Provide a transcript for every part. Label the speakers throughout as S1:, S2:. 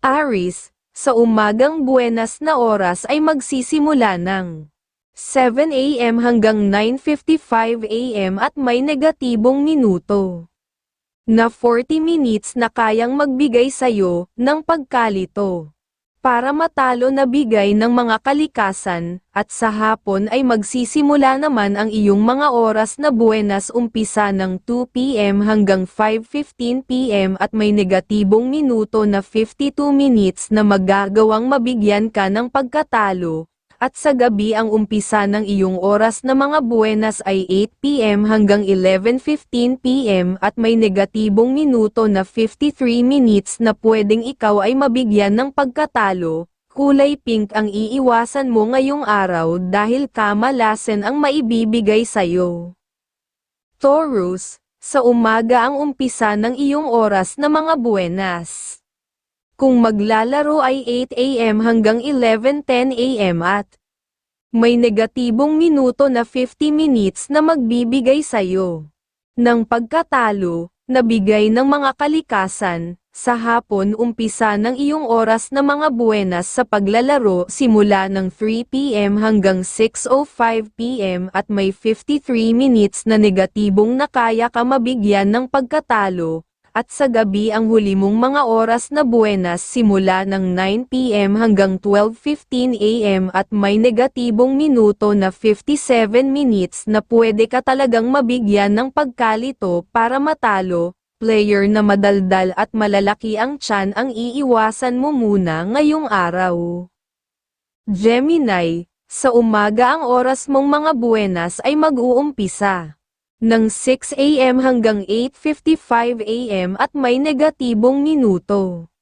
S1: Aris, sa umagang buenas na oras ay magsisimula ng 7 a.m. hanggang 9.55 a.m. at may negatibong minuto na 40 minutes na kayang magbigay sayo ng pagkalito para matalo na bigay ng mga kalikasan, at sa hapon ay magsisimula naman ang iyong mga oras na buenas umpisa ng 2pm hanggang 5.15pm at may negatibong minuto na 52 minutes na magagawang mabigyan ka ng pagkatalo, at sa gabi ang umpisa ng iyong oras na mga buenas ay 8pm hanggang 11.15pm at may negatibong minuto na 53 minutes na pwedeng ikaw ay mabigyan ng pagkatalo. Kulay pink ang iiwasan mo ngayong araw dahil kamalasen ang maibibigay sa'yo. Taurus, sa umaga ang umpisa ng iyong oras na mga buenas. Kung maglalaro ay 8 a.m. hanggang 11.10 a.m. at may negatibong minuto na 50 minutes na magbibigay sayo ng pagkatalo, na bigay ng mga kalikasan, sa hapon umpisa ng iyong oras na mga buenas sa paglalaro simula ng 3pm hanggang 6.05pm at may 53 minutes na negatibong na kaya ka mabigyan ng pagkatalo, at sa gabi ang huli mong mga oras na buenas simula ng 9pm hanggang 12.15am at may negatibong minuto na 57 minutes na pwede ka talagang mabigyan ng pagkalito para matalo, player na madaldal at malalaki ang tiyan ang iiwasan mo muna ngayong araw. Gemini, sa umaga ang oras mong mga buenas ay mag-uumpisa ng 6 a.m. hanggang 8.55 a.m. at may negatibong minuto.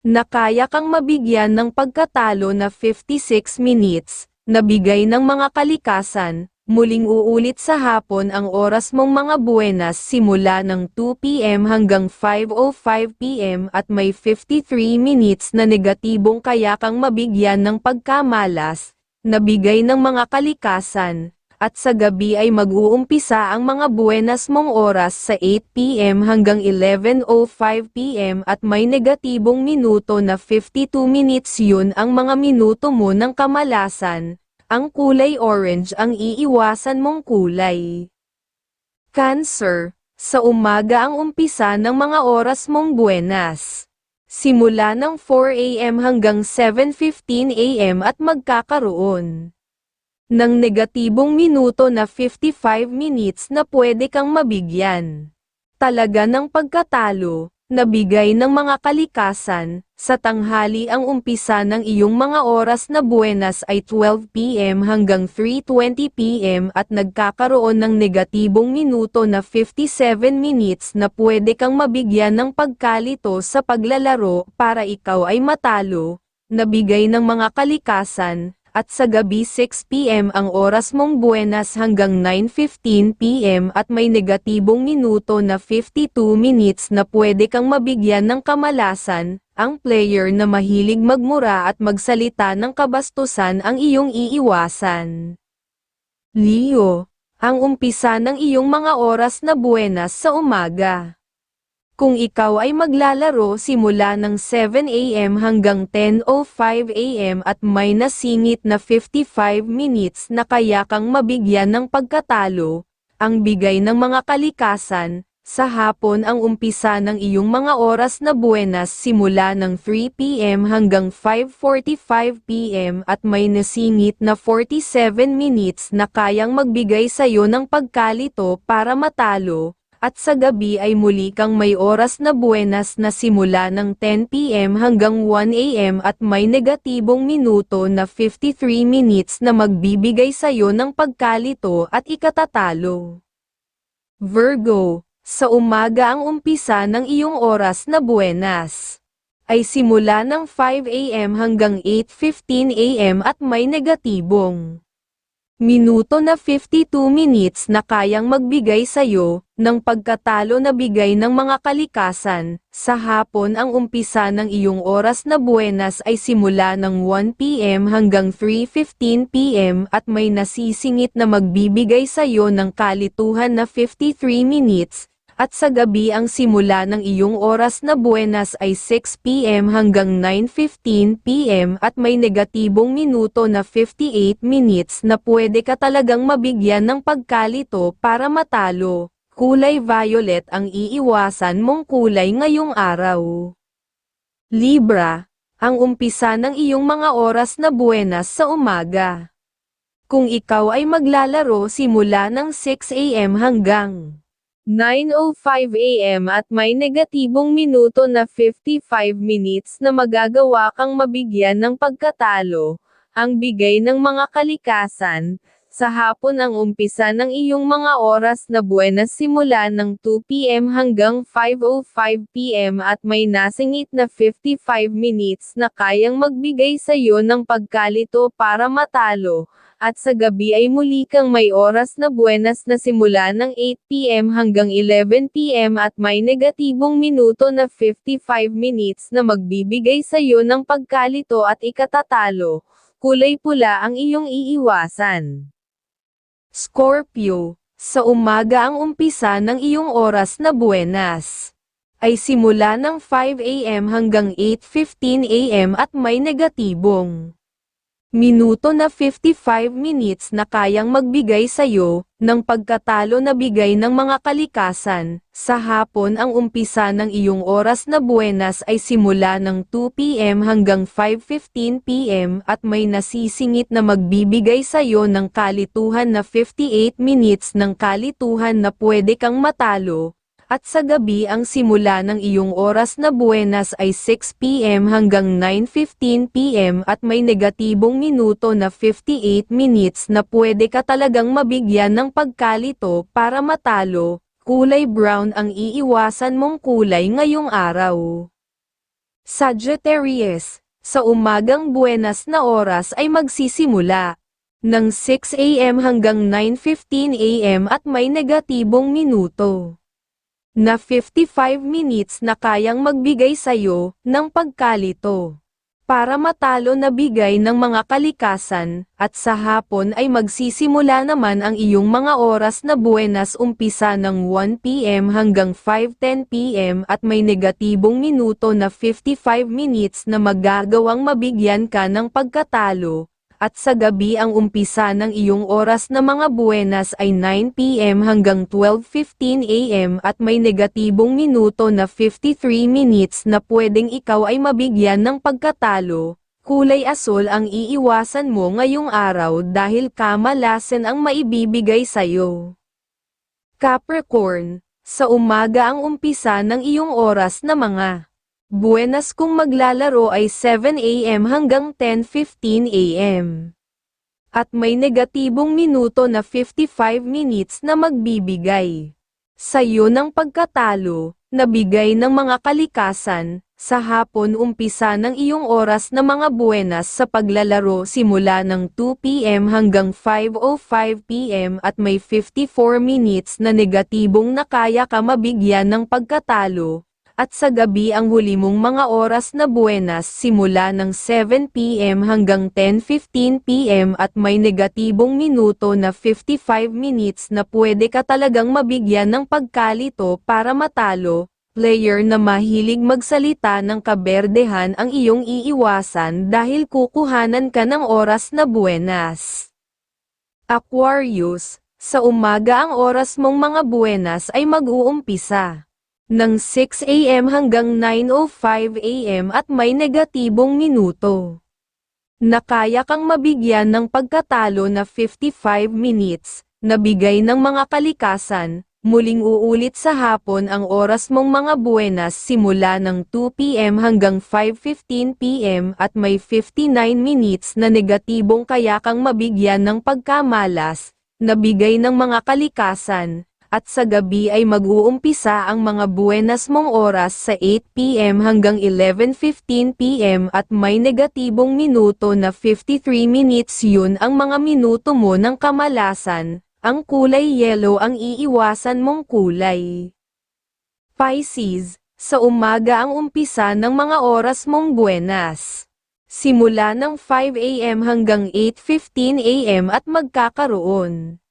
S1: Nakaya kang mabigyan ng pagkatalo na 56 minutes, na bigay ng mga kalikasan, muling uulit sa hapon ang oras mong mga buenas simula ng 2pm hanggang 5.05pm at may 53 minutes na negatibong kaya kang mabigyan ng pagkamalas, na bigay ng mga kalikasan, at sa gabi ay mag-uumpisa ang mga buenas mong oras sa 8pm hanggang 11.05pm at may negatibong minuto na 52 minutes yun ang mga minuto mo ng kamalasan, ang kulay orange ang iiwasan mong kulay. Cancer, sa umaga ang umpisa ng mga oras mong buenas. Simula ng 4am hanggang 7.15am at magkakaroon ng negatibong minuto na 55 minutes na pwede kang mabigyan. Talaga ng pagkatalo, nabigay ng mga kalikasan, sa tanghali ang umpisa ng iyong mga oras na buenas ay 12pm hanggang 3.20pm at nagkakaroon ng negatibong minuto na 57 minutes na pwede kang mabigyan ng pagkalito sa paglalaro para ikaw ay matalo, nabigay ng mga kalikasan, at sa gabi 6pm ang oras mong buenas hanggang 9.15pm at may negatibong minuto na 52 minutes na pwede kang mabigyan ng kamalasan, ang player na mahilig magmura at magsalita ng kabastusan ang iyong iiwasan. Leo, ang umpisa ng iyong mga oras na buenas sa umaga. Kung ikaw ay maglalaro simula ng 7am hanggang 10.05am at may nasingit na 55 minutes na kaya kang mabigyan ng pagkatalo, ang bigay ng mga kalikasan, sa hapon ang umpisa ng iyong mga oras na buenas simula ng 3pm hanggang 5.45pm at may nasingit na 47 minutes na kayang magbigay sayo ng pagkalito para matalo, at sa gabi ay muli kang may oras na buenas na simula ng 10pm hanggang 1am at may negatibong minuto na 53 minutes na magbibigay sayo ng pagkalito at ikatatalo. Virgo, sa umaga ang umpisa ng iyong oras na buenas ay simula ng 5am hanggang 8.15am at may negatibong minuto na 52 minutes na kayang magbigay sayo, ng pagkatalo na bigay ng mga kalikasan, sa hapon ang umpisa ng iyong oras na buenas ay simula ng 1pm hanggang 3.15pm at may nasisingit na magbibigay sayo ng kalituhan na 53 minutes, At sa gabi ang simula ng iyong oras na buenas ay 6pm hanggang 9.15pm at may negatibong minuto na 58 minutes na pwede ka talagang mabigyan ng pagkalito para matalo. Kulay violet ang iiwasan mong kulay ngayong araw. Libra, ang umpisa ng iyong mga oras na buenas sa umaga. Kung ikaw ay maglalaro simula ng 6am hanggang 9.05 a.m. at may negatibong minuto na 55 minutes na magagawa kang mabigyan ng pagkatalo, ang bigay ng mga kalikasan, sa hapon ang umpisa ng iyong mga oras na buenas simula ng 2 p.m. hanggang 5.05 p.m. at may nasingit na 55 minutes na kayang magbigay sa iyo ng pagkalito para matalo, at sa gabi ay muli kang may oras na buenas na simula ng 8pm hanggang 11pm at may negatibong minuto na 55 minutes na magbibigay sa iyo ng pagkalito at ikatatalo. Kulay pula ang iyong iiwasan. Scorpio, sa umaga ang umpisa ng iyong oras na buenas ay simula ng 5 a.m. hanggang 8.15 a.m. at may negatibong minuto na 55 minutes na kayang magbigay sa'yo, ng pagkatalo na bigay ng mga kalikasan. Sa hapon ang umpisa ng iyong oras na buenas ay simula ng 2pm hanggang 5.15 pm at may nasisingit na magbibigay sa'yo ng kalituhan na 58 minutes ng kalituhan na pwede kang matalo, at sa gabi ang simula ng iyong oras na buenas ay 6pm hanggang 9.15pm at may negatibong minuto na 58 minutes na pwede ka talagang mabigyan ng pagkalito para matalo, kulay brown ang iiwasan mong kulay ngayong araw. Sagittarius, sa umagang buenas na oras ay magsisimula. Ng 6am hanggang 9.15am at may negatibong minuto na 55 minutes na kayang magbigay sa'yo ng pagkalito. Para matalo na bigay ng mga kalikasan, at sa hapon ay magsisimula naman ang iyong mga oras na buenas umpisa ng 1pm hanggang 5.10pm at may negatibong minuto na 55 minutes na magagawang mabigyan ka ng pagkatalo, at sa gabi ang umpisa ng iyong oras na mga buenas ay 9pm hanggang 12.15am at may negatibong minuto na 53 minutes na pwedeng ikaw ay mabigyan ng pagkatalo. Kulay asol ang iiwasan mo ngayong araw dahil kamalasan ang maibibigay sa'yo. Capricorn, sa umaga ang umpisa ng iyong oras na mga Buenas kung maglalaro ay 7am hanggang 10.15am. At may negatibong minuto na 55 minutes na magbibigay sa iyo ng pagkatalo, nabigay ng mga kalikasan, sa hapon umpisa ng iyong oras na mga buenas sa paglalaro simula ng 2pm hanggang 5.05pm at may 54 minutes na negatibong na kaya ka mabigyan ng pagkatalo, at sa gabi ang huli mong mga oras na buenas simula ng 7pm hanggang 10.15pm at may negatibong minuto na 55 minutes na pwede ka talagang mabigyan ng pagkalito para matalo, player na mahilig magsalita ng kaberdehan ang iyong iiwasan dahil kukuhanan ka ng oras na buenas. Aquarius, sa umaga ang oras mong mga buenas ay mag-uumpisa ng 6 a.m. hanggang 9.05 a.m. at may negatibong minuto. Nakaya kang mabigyan ng pagkatalo na 55 minutes, nabigay ng mga kalikasan, muling uulit sa hapon ang oras mong mga buenas simula ng 2pm hanggang 5.15pm at may 59 minutes na negatibong kaya kang mabigyan ng pagkamalas, nabigay ng mga kalikasan, at sa gabi ay mag-uumpisa ang mga buenas mong oras sa 8pm hanggang 11.15pm at may negatibong minuto na 53 minutes yun ang mga minuto mo ng kamalasan, ang kulay yellow ang iiwasan mong kulay. Pisces, sa umaga ang umpisa ng mga oras mong buenas. Simula ng 5am hanggang 8.15am at magkakaroon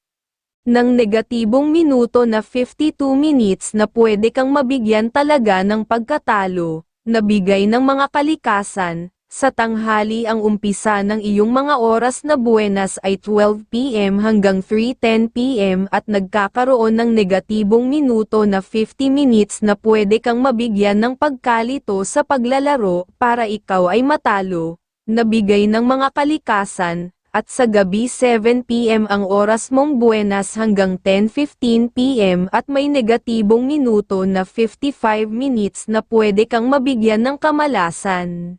S1: ng negatibong minuto na 52 minutes na pwede kang mabigyan talaga ng pagkatalo, nabigay ng mga kalikasan, sa tanghali ang umpisa ng iyong mga oras na buenas ay 12pm hanggang 3.10pm at nagkakaroon ng negatibong minuto na 50 minutes na pwede kang mabigyan ng pagkalito sa paglalaro para ikaw ay matalo, nabigay ng mga kalikasan, at sa gabi 7pm ang oras mong buenas hanggang 10.15pm at may negatibong minuto na 55 minutes na pwede kang mabigyan ng kamalasan.